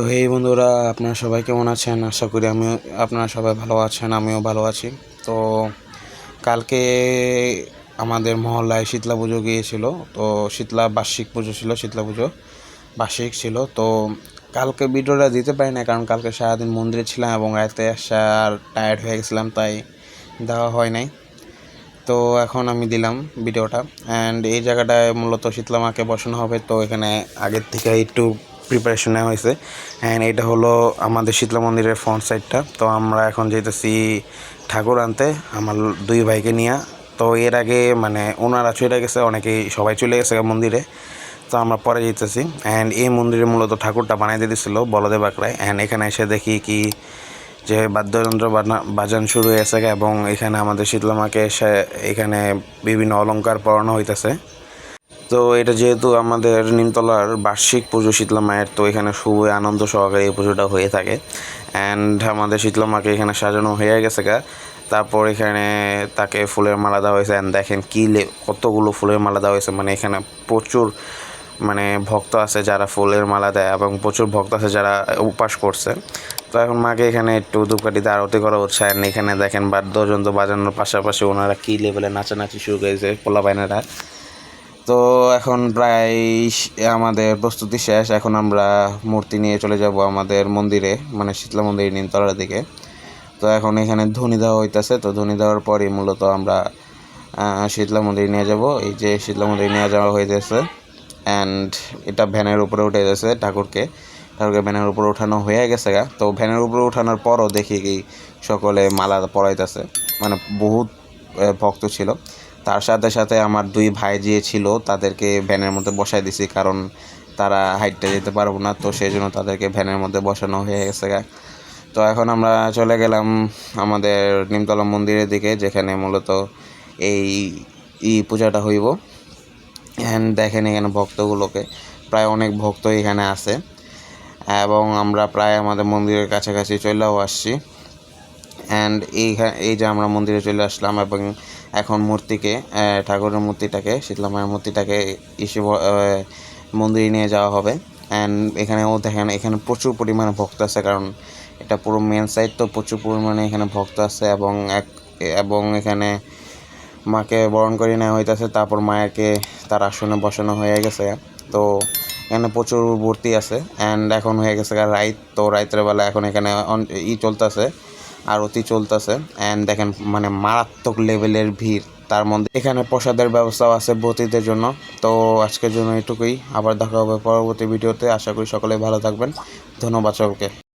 তো এই বন্ধুরা, আপনারা সবাই কেমন আছেন? আশা করি আমি, আপনারা সবাই ভালো আছেন, আমিও ভালো আছি। তো কালকে আমাদের মহল্লায় শীতলা পুজো গিয়েছিল, তো শীতলা বার্ষিক পুজো ছিল, শীতলা পুজো বার্ষিক ছিল। তো কালকে ভিডিওটা দিতে পারি না, কারণ কালকে সারাদিন মন্দিরে ছিলাম এবং রাতে আসা আর টায়ার্ড হয়ে গেছিলাম, তাই দেওয়া হয় নাই। তো এখন আমি দিলাম ভিডিওটা। অ্যান্ড এই জায়গাটায় মূলত শীতলা মাকে বসানো হবে, তো এখানে আগের থেকে একটু প্রিপারেশন নেওয়া হয়েছে। অ্যান্ড এটা হলো আমাদের শীতলা মন্দিরের ফ্রন্ট সাইডটা তো আমরা এখন যেতেছি ঠাকুর আনতে, আমার দুই ভাইকে নিয়ে। তো এর আগে মানে ওনারা চলে গেছে, অনেকেই সবাই চলে গেছে মন্দিরে। তো আমরা পরে যেতেছি অ্যান্ড এই মন্দিরে মূলত ঠাকুরটা বানাই দিয়েছিল বলদেব আকড়ায় অ্যান্ড এখানে এসে দেখি কি যে বাদ্যযন্ত্র বাজনা- শুরু হয়েছে এবং এখানে আমাদের শীতলামাকে এসে এখানে বিভিন্ন অলংকার পরানো হইতেছে। তো এটা যেহেতু আমাদের নিমতলার বার্ষিক পুজো শীতলা মায়ের, তো এখানে খুবই আনন্দ সহকারে এই পুজোটা হয়ে থাকে। অ্যান্ড আমাদের শীতলা মাকে এখানে সাজানো হয়ে গেছে গা। তারপর এখানে তাকে ফুলের মালা দেওয়া হয়েছে। অ্যান্ড দেখেন কী কতগুলো ফুলের মালা দেওয়া হয়েছে। মানে এখানে প্রচুর মানে ভক্ত আছে যারা ফুলের মালা দেয় এবং প্রচুর ভক্ত আছে যারা উপাস করছে। তো এখন মাকে এখানে একটু ধূপকাঠিতে আরতি করা হচ্ছে। আর এখানে দেখেন বাদ্যযন্ত্র বাজানোর পাশাপাশি ওনারা কী লেভেলে নাচানাচি শুরু করেছে পোলা বাইনারা তো এখন প্রায় আমাদের প্রস্তুতি শেষ। এখন আমরা মূর্তি নিয়ে চলে যাব আমাদের মন্দিরে মানে শীতলা মন্দির নিমতলার দিকে। তো এখন এখানে ধ্বনি দেওয়া হইতেছে, তো ধ্বনি দেওয়ার পরই মূলত আমরা শীতলা মন্দির নিয়ে যাব। এই যে শীতলা মন্দির নিয়ে যাওয়া হইতেছে অ্যান্ড এটা ভ্যানের উপরে উঠে গেছে ঠাকুরকে। ঠাকুরকে ভ্যানের উপরে ওঠানো হয়ে গেছে গা। তো ভ্যানের উপরে ওঠানোর পরও দেখি সকলে মালা পরাইতেছে। মানে বহুত ভক্ত ছিল। তার সাথে সাথে আমার দুই ভাই যে ছিল, তাদেরকে ভ্যানের মধ্যে বসাই দিছি, কারণ তারা হাইটটা যেতে পারব না, তো সেই জন্য তাদেরকে ভ্যানের মধ্যে বসানো হয়ে গেছে তো এখন আমরা চলে গেলাম আমাদের নিমতলা মন্দিরের দিকে, যেখানে মূলত এই ই পূজাটা হইব। অ্যান্ড দেখেন এখানে ভক্তগুলোকে, প্রায় অনেক ভক্ত এখানে আছে। এবং আমরা প্রায় আমাদের মন্দিরের কাছাকাছি চলেও আসছি। অ্যান্ড এই এই যে আমরা মন্দিরে চলে আসলাম এবং এখন মূর্তিকে ঠাকুরের মূর্তিটাকে শীতলা মায়ের মূর্তিটাকে ইসে মন্দিরে নিয়ে যাওয়া হবে। অ্যান্ড এখানেও দেখেন, এখানে প্রচুর পরিমাণে ভক্ত আছে কারণ এটা পুরো মেন সাইড তো প্রচুর পরিমাণে এখানে ভক্ত আছে এবং এক, এবং এখানে মাকে বরণ করে নেওয়া হইতেছে, তারপর মায়াকে তার আসনে বসানো হয়ে গেছে। তো এখানে প্রচুর ভর্তি আছে। অ্যান্ড এখন হয়ে গেছে রাইত, তো রাইতের বেলা এখন এখানে ই চলতেছে। আরতি চলতেছে। অ্যান্ড দেখেন মানে মারাত্মক লেভেলের ভিড় তার মধ্যে। এখানে প্রসাদের ব্যবস্থাও আছে বতীদের জন্য। তো আজকের জন্য এটুকুই। আবার দেখা হবে পরবর্তী ভিডিওতে। আশা করি সকলে ভালো থাকবেন। ধন্যবাদ সকলকে।